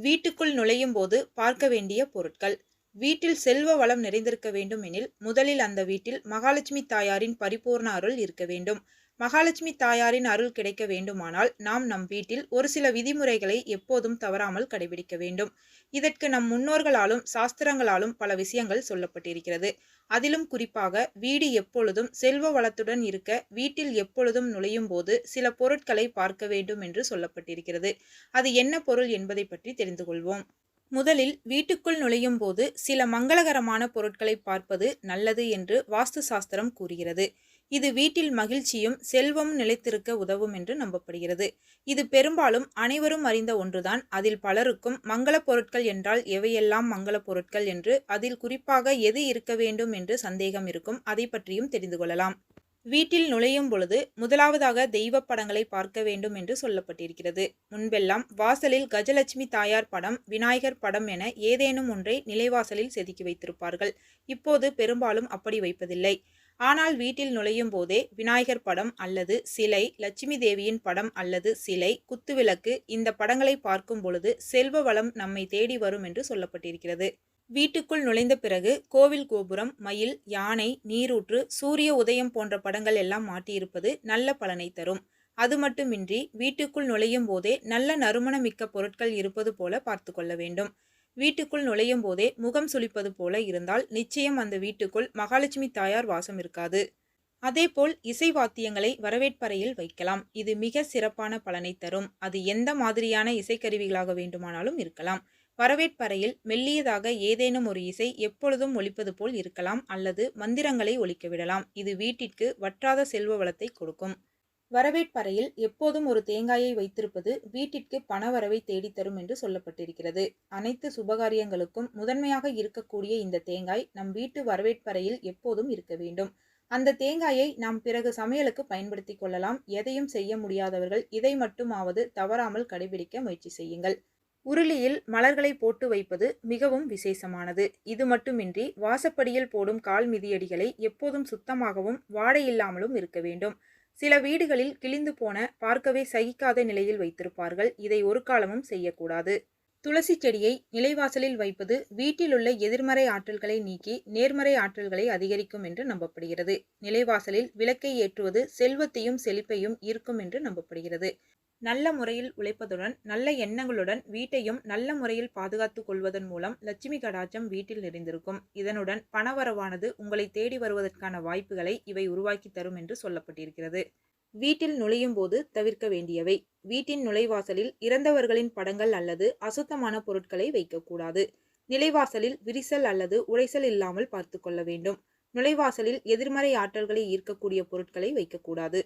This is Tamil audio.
வீட்டுக்குள் நுழையும் போது பார்க்க வேண்டிய பொருட்கள். வீட்டில் செல்வ வளம் நிறைந்திருக்க வேண்டும் எனில் முதலில் அந்த வீட்டில் மகாலட்சுமி தாயாரின் பரிபூர்ண அருள் இருக்க வேண்டும். மகாலட்சுமி தாயாரின் அருள் கிடைக்க வேண்டுமானால் நாம் நம் வீட்டில் ஒரு சில விதிமுறைகளை எப்போதும் தவறாமல் கடைபிடிக்க வேண்டும். இதற்கு நம் முன்னோர்களாலும் சாஸ்திரங்களாலும் பல விஷயங்கள் சொல்லப்பட்டிருக்கிறது. அதிலும் குறிப்பாக வீடு எப்பொழுதும் செல்வ வளத்துடன் இருக்க வீட்டில் எப்பொழுதும் நுழையும் போது சில பொருட்களை பார்க்க வேண்டும் என்று சொல்லப்பட்டிருக்கிறது. அது என்ன பொருள் என்பதை பற்றி தெரிந்து கொள்வோம். முதலில் வீட்டுக்குள் நுழையும் போது சில மங்களகரமான பொருட்களை பார்ப்பது நல்லது என்று வாஸ்து சாஸ்திரம் கூறுகிறது. இது வீட்டில் மகிழ்ச்சியும் செல்வமும் நிலைத்திருக்க உதவும் என்று நம்பப்படுகிறது. இது பெரும்பாலும் அனைவரும் அறிந்த ஒன்றுதான். அதில் பலருக்கும் மங்கள பொருட்கள் என்றால் எவையெல்லாம் மங்கள பொருட்கள் என்று அதில் குறிப்பாக எது இருக்க வேண்டும் என்று சந்தேகம் இருக்கும். அதை பற்றியும் தெரிந்து கொள்ளலாம். வீட்டில் நுழையும் பொழுது முதலாவதாக தெய்வ படங்களை பார்க்க வேண்டும் என்று சொல்லப்பட்டிருக்கிறது. முன்பெல்லாம் வாசலில் கஜலட்சுமி தாயார் படம் விநாயகர் படம் என ஏதேனும் ஒன்றை நிலைவாசலில் செதுக்கி வைத்திருப்பார்கள். இப்போது பெரும்பாலும் அப்படி வைப்பதில்லை. ஆனால் வீட்டில் நுழையும் போதே விநாயகர் படம் அல்லது சிலை லட்சுமி தேவியின் படம் அல்லது சிலை குத்துவிளக்கு இந்த படங்களை பார்க்கும் பொழுது செல்வ வளம் நம்மை தேடி வரும் என்று சொல்லப்பட்டிருக்கிறது. வீட்டுக்குள் நுழைந்த பிறகு கோவில் கோபுரம் மயில் யானை நீரூற்று சூரிய உதயம் போன்ற படங்கள் எல்லாம் மாட்டியிருப்பது நல்ல பலனை தரும். அது மட்டுமின்றி வீட்டுக்குள் நுழையும் போதே நல்ல நறுமணமிக்க பொருட்கள் இருப்பது போல பார்த்து கொள்ள வேண்டும். வீட்டுக்குள் நுழையும் போதே முகம் சுளிப்பது போல இருந்தால் நிச்சயம் அந்த வீட்டுக்குள் மகாலட்சுமி தாயார் வாசம் இருக்காது. அதேபோல் இசை வாத்தியங்களை வரவேற்பறையில் வைக்கலாம். இது மிக சிறப்பான பலனை தரும். அது எந்த மாதிரியான இசைக்கருவிகளாக வேண்டுமானாலும் இருக்கலாம். வரவேற்பறையில் மெல்லியதாக ஏதேனும் ஒரு இசை எப்பொழுதும் ஒலிப்பது போல் இருக்கலாம் அல்லது மந்திரங்களை ஒழிக்க விடலாம். இது வீட்டிற்கு வற்றாத செல்வ வளத்தை கொடுக்கும். வரவேற்பறையில் எப்போதும் ஒரு தேங்காயை வைத்திருப்பது வீட்டிற்கு பணவரவை தேடித்தரும் என்று சொல்லப்பட்டிருக்கிறது. அனைத்து சுபகாரியங்களுக்கும் முதன்மையாக இருக்கக்கூடிய இந்த தேங்காய் நம் வீட்டு வரவேற்பறையில் எப்போதும் இருக்க வேண்டும். அந்த தேங்காயை நாம் பிறகு சமையலுக்கு பயன்படுத்தி கொள்ளலாம். எதையும் செய்ய முடியாதவர்கள் இதை மட்டுமாவது தவறாமல் கடைபிடிக்க முயற்சி செய்யுங்கள். உருளியில் மலர்களை போட்டு வைப்பது மிகவும் விசேஷமானது. இது மட்டுமின்றி வாசப்படியில் போடும் கால் மிதியடிகளை எப்போதும் சுத்தமாகவும் வாடையில்லாமலும் இருக்க வேண்டும். சில வீடுகளில் கிழிந்து போன பார்க்கவே சகிக்காத நிலையில் வைத்திருப்பார்கள். இதை ஒரு காலமும் செய்யக்கூடாது. துளசி செடியை நிலைவாசலில் வைப்பது வீட்டிலுள்ள எதிர்மறை ஆற்றல்களை நீக்கி நேர்மறை ஆற்றல்களை அதிகரிக்கும் என்று நம்பப்படுகிறது. நிலைவாசலில் விளக்கை ஏற்றுவது செல்வத்தையும் செழிப்பையும் ஈர்க்கும் என்று நம்பப்படுகிறது. நல்ல முறையில் உழைப்பதுடன் நல்ல எண்ணங்களுடன் வீட்டையும் நல்ல முறையில் பாதுகாத்து கொள்வதன் மூலம் லட்சுமி கடாச்சம் வீட்டில் நிறைந்திருக்கும். இதனுடன் பணவரவானது உங்களை தேடி வருவதற்கான வாய்ப்புகளை இவை உருவாக்கி தரும் என்று சொல்லப்பட்டிருக்கிறது. வீட்டில் நுழையும் போது தவிர்க்க வேண்டியவை. வீட்டின் நுழைவாசலில் இறந்தவர்களின் படங்கள் அல்லது அசுத்தமான பொருட்களை வைக்கக்கூடாது. நிலைவாசலில் விரிசல் அல்லது உடைசல் இல்லாமல் பார்த்து கொள்ள வேண்டும். நுழைவாசலில் எதிர்மறை ஆற்றல்களை ஈர்க்கக்கூடிய பொருட்களை வைக்கக்கூடாது.